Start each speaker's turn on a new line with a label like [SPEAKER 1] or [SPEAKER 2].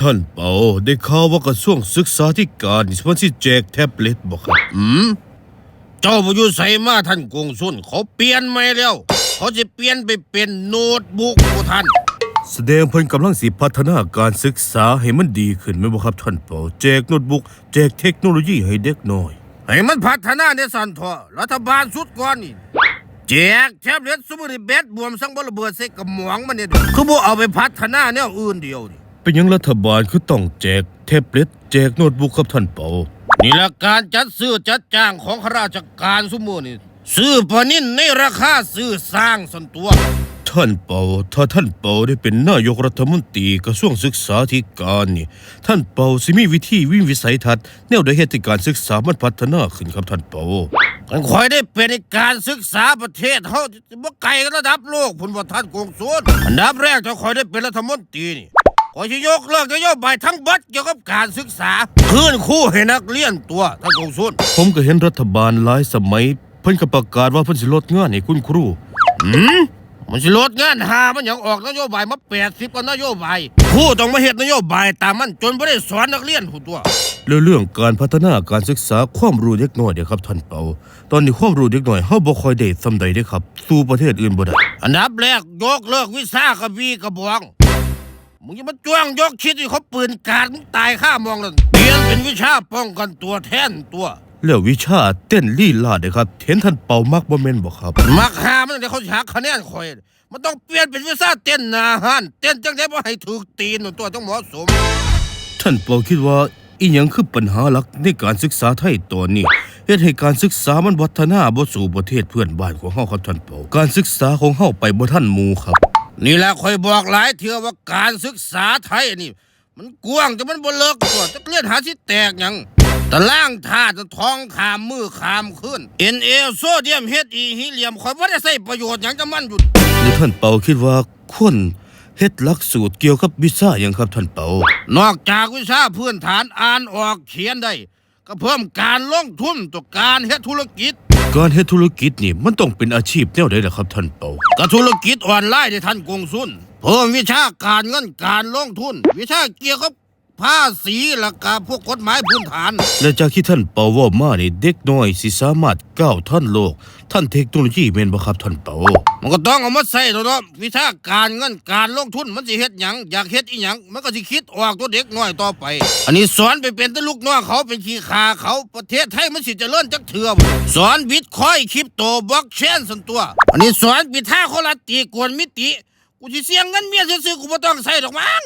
[SPEAKER 1] ท่านเปาได้ข่าวว่ากระทรวงศึกษาธิการนี่มันสิแจกแท็บเล็ตบ่ครับ
[SPEAKER 2] อืมเจ้าบ่อยู่ใส่มาท่านกงสุนเขาเปลี่ยนใหม่แล้ว เขาจะเปลี่ยนไปเป็นโน้ตบุ๊กผู้ท่าน
[SPEAKER 1] แสดงเพิ่นกำลังสิพัฒนาการศึกษาให้มันดีขึ้นแม่นบ่ครับท่านเปาแจกโน้ตบุ๊กแจกเทคโนโลยีให้เด็กน้อย
[SPEAKER 2] ให้มันพัฒนาในสันทอรัฐบาลสุดก่อนนี่แจกแท็บเล็ตสมุนไพรเบดบวมสังบระเบิดใส่กระหม่องมันเนี่ยคือบ่เอาไปพัฒนาแนวอื่นเดียวนี่
[SPEAKER 1] เป็นหยังรัฐบาลคือต้องแจกแท็บเล็ตแจกโน้ตบุ๊กครับท่านเปา
[SPEAKER 2] นี่ละการจัดซื้อจัดจ้างของข้าราชการสมุนี่ซื้อปนินในราคาซื้อสร้างสันตัว
[SPEAKER 1] ท่านเปาถ้าท่านเปาได้เป็นนายกรัฐมนตรีกระทรวงศึกษาธิการนี่ ท่านเปาสิมีวิธีวิวิสัยทัศน์แนวใดเหตุการศึกษามันพัฒนาขึ้นครับท่านเปา
[SPEAKER 2] กันคอยได้เป็นการศึกษาประเทศเฮาบ่ไกลกันระดับโลกพุ่นบ่ท่านกงสุนอันดับแรกเจ้าคอยได้เป็นรัฐมนตรีนี่ ขอยสิยกเลิกนโยบายทั้งบัดเกี่ยวกับการศึกษาคืนคู่ให้นักเรียนตัวท่านกงสุน
[SPEAKER 1] ผมก็เห็นรัฐบาลหลายสมัย เพิ่นก็ประกาศว่าเพิ่นสิลดงานให้คุณครู
[SPEAKER 2] หืมมันสิลดงานหามันยังออกนโยบายมา80กว่านโยบายครูต้องมาเฮ็ดนโยบายตามมันจนบ่ได้สอนนักเรียนผู้ตัว
[SPEAKER 1] แล้วเรื่องการพัฒนาการศึกษาความรู้เด็กน้อยเด้อครับท่านเปา ตอนนี้ความรู้เด็กน้อยเฮาบ่ค่อยได้ซำใดเด้อครับ สู่ประเทศอื่นบ่ได้
[SPEAKER 2] อันดับแรกยกเลิกวิชากระบี่กระบอง มึงจะมาจ้วงยกคิดที่เขาปืนกราดมึงตายข้ามองเลยเปลี่ยนเป็นวิชาป้องกันตัวแทนตัว
[SPEAKER 1] แล้ววิชาเต้นลีลาเด้อครับเห็นท่านเปามักบ่แม่นบ่ครับ
[SPEAKER 2] มักหามันเดี๋ยวเขาจะหักคะแนนคอย มันต้องเปลี่ยนเป็นวิชาเต้นหนาหันเต้นจังได้บ่ให้ถูกตีนนั่นตัวต้องเหมาะสม
[SPEAKER 1] ท่านเปาคิดว่าอีหยังคือปัญหาหลักในการศึกษาไทยตอนนี้เฮ็ดให้การศึกษามันพัฒนาบ่สู่ประเทศเพื่อนบ้านของเฮาครับท่านเปาการศึกษาของเฮาไปบ่ทันหมู่ครับ
[SPEAKER 2] นี่แหละคอยบอกหลายเทื่อว่าการศึกษาไทยนี่ มันกว้างแต่มันบ่เลิกตัวจะเลียนหาสิแตกหยังตะล่างธาตุท้องขามมือขามขึ้น NA โซเดียมเฮดอีฮีเลียมคอยบ่ได้ใช้ประโยชน์หยังจะมันอยู่
[SPEAKER 1] หรือท่านเปาคิดว่าควรเฮ็ดหลักสูตรเกี่ยวกับวิชาหยังครับท่านเปา
[SPEAKER 2] นอกจากวิชาพื้นฐานอ่านออกเขียนได้ก็เพิ่มการลงทุนต่อการเฮ็ดธุรกิจ
[SPEAKER 1] การเฮ็ดธุรกิจนี่มันต้องเป็นอาชีพแนวใดล่ะครับท่านเปา
[SPEAKER 2] กับธุรกิจออนไลน์ที่ท่านกงสุนเพิ่มวิชาการเงินการลงทุน วิชาเกี่ยวกับ ภาษีและก็พวกกฎหมายพื้นฐาน
[SPEAKER 1] และจากที่ท่านเปาว่ามานี่เด็กน้อยสิสามารถก้าวท่านโลก ท่านเทคโนโลยีแม่นบ่ครับท่านเปา
[SPEAKER 2] มันก็ต้องเอามาใส่ตัวเนาะวิชาการเงินการลงทุนมันสิเฮ็ดหยังอยากเฮ็ดอีหยังมันก็สิคิดออกตัวเด็กน้อยต่อไป อันนี้สอนไปเป็นต่ลูกน้องเขาเป็นขี้ขาเขาประเทศไทยมันสิเจริญจักเทื่อบ่สอนบิตคอยน์คริปโตบล็อกเชนสันตัว อันนี้สอนปิดท่าโคลาตีกวนมิติกูสิเสียงเงินเมียซื่อๆกูบ่ต้องใส่ดอกมั้ง